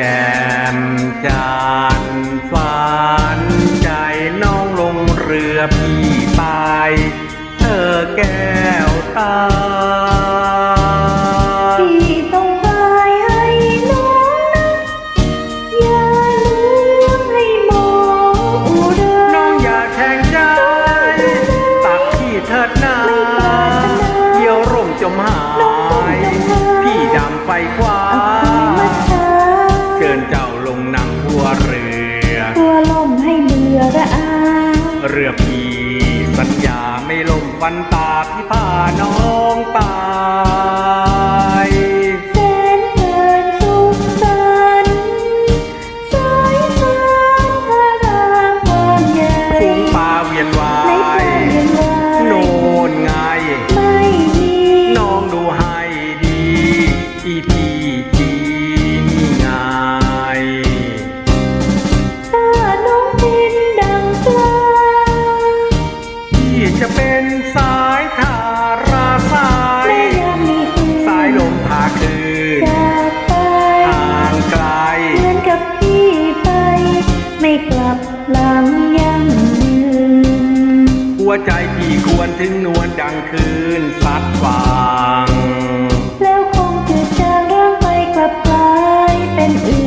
แจ่มจันทร์ฝันใจน้องลงเรือพี่ไป เธอแก้วตาพี่ต้องบายให้น้องน รือพี่ สัญญาไม่ลมวันตาพี่พาน้องตา กลับหลังยังยืน หัวใจพี่ควรถึงนวลดังคืนสัดฟางแล้วคงจะจางร่างไปกลับกลายเป็นอื่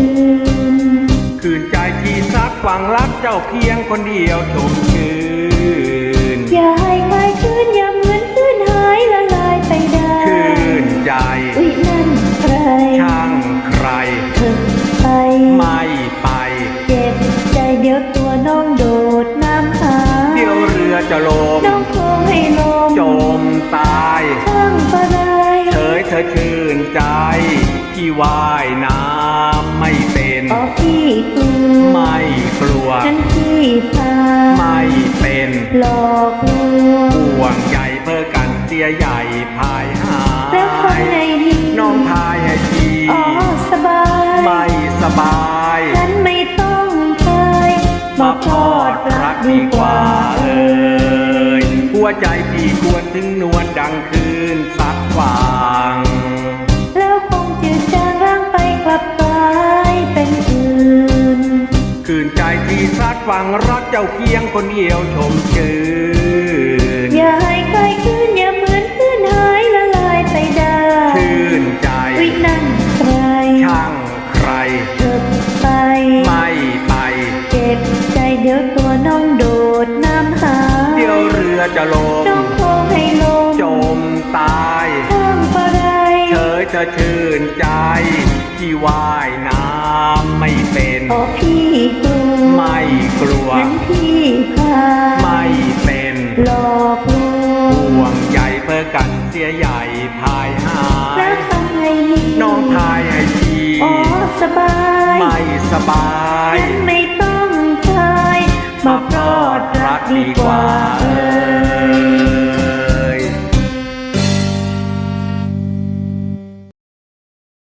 น คืนใจที่สัดฟังรักเจ้าเพียงคนเดียวชมชื่นอย่าให้คลายคืนอย่าเหมือนคืนหายละลายไปได้ชื่นใจอุ้ยนั่นใครช่างใครเธอไปไม่ไป หลอกลวงห่วงใยเพื่อกันเสียใหญ่พายหาแล้วทำไงยดีน้องพายให้ทีอ๋อสบายไม่สบายฉันไม่ต้องคายมามาพพออดดรัรักกดีดีกกว่าว่าเอเอ่อยหัวใจพี่ควรถึงนวลดังคืน นใจที่สัดฟังรักเจ้าเพียงคนเดียวชมชื่นอย่าให้ใครคืนอย่าเหมือนคืนหายละลายไปได้ชื่นใจวินั่นใครช่างใครเธอไป ไม่ไปเจ็บใจเดี๋ยวตัวน้องโดดน้ำหาเดี๋ยวเรือจะลน้องมคงให้ลมจมตายช่างปะไรเธอจะชื่นใจที่ว่ายน้ำไม่เป็นโอ้พี่กลัว ไม่กลัว นั้นพี่พาไม่เป็นหลอกลวงห่วงใยเพื่อกันเสียใหญ่พายหาแล้วยทำไงดีน้องพายให้ทีอ๋อสบายไม่สบายฉันไม่ต้องคายมาพรอดรักดีกว่าเ